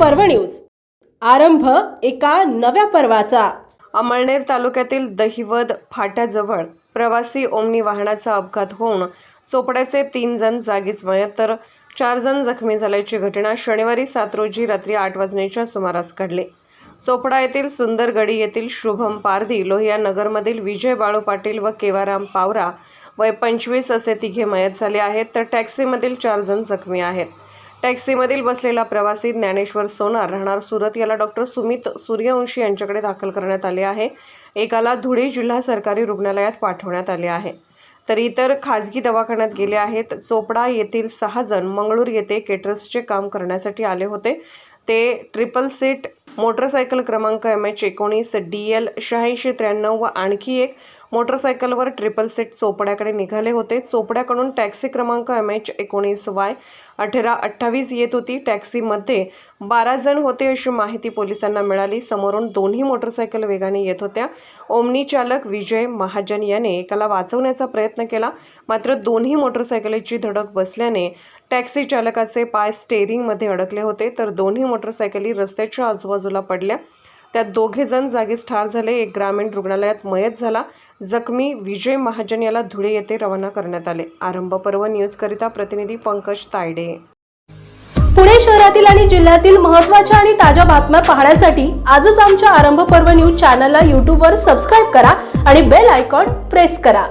पर्व न्यूज. आरंभ एका नव्या पर्वाचा. अमळनेर तालुक्यातील दहिवद फाट्याजवळ प्रवासी ओमनी वाहनाचा अपघात होऊन चोपड्याचे तीन जण जागीच मयत तर चार जण जखमी झाल्याची घटना शनिवारी सात रोजी रात्री आठ वाजण्याच्या सुमारास घडली. चोपडा येथील सुंदरगडी येथील शुभम पारधी लोहिया नगरमधील विजय बाळू पाटील व केवाराम पावरा वय पंचवीस असे तिघे मयत झाले आहेत तर टॅक्सीमधील चार जण जखमी आहेत. टॅक्सीमधील बसलेला प्रवासी ज्ञानेश्वर सोनार राहणार सुरत. याला डॉक्टर सुमित सूर्यवंशी यांच्याकडे दाखल करण्यात आले आहे. एकाला धुळे जिल्हा सरकारी रुग्णालयात पाठवण्यात आले आहे. तर इतर खाजगी दवाखान्यात गेले आहेत. चोपडा येथील सहा जण मंगळूर येथे केटर्सचे काम करण्यासाठी आले होते. ते ट्रिपल सीट मोटरसायकल क्रमांक एम एच एकोणीस डी एल शहाऐंशी त्र्याण्णव व आणखी एक मोटरसायकलवर ट्रिपल सीट चोपड्याकडे निघाले होते. चोपड्याकडून टॅक्सी क्रमांक एम एच एकोणीस वाय अठरा अठ्ठावीस येत होती. टॅक्सीमध्ये बारा जण होते अशी माहिती पोलिसांना मिळाली. समोरून दोन्ही मोटरसायकल वेगाने येत होत्या. ओमनी चालक विजय महाजन याने एकाला वाचवण्याचा प्रयत्न केला. मात्र दोन्ही मोटरसायकलीची धडक बसल्याने टॅक्सी चालकाचे पाय स्टेअरिंगमध्ये अडकले होते. तर दोन्ही मोटरसायकली रस्त्याच्या आजूबाजूला पडल्या. त्यात दोघे जण जागीच ठार झाले. एक ग्रामीण रुग्णालयात मयत झाला. जखमी विजय महाजन याला धुळे येथे रवाना करण्यात आले. आरंभ पर्व न्यूजकरिता प्रतिनिधी पंकज तायडे. पुणे शहरातील आणि जिल्ह्यातील महत्त्वाच्या आणि ताज्या बातम्या पाहण्यासाठी आजच आमच्या आरंभ पर्व न्यूज चॅनलला यूट्यूबवर सबस्क्राईब करा आणि बेल आयकॉन प्रेस करा.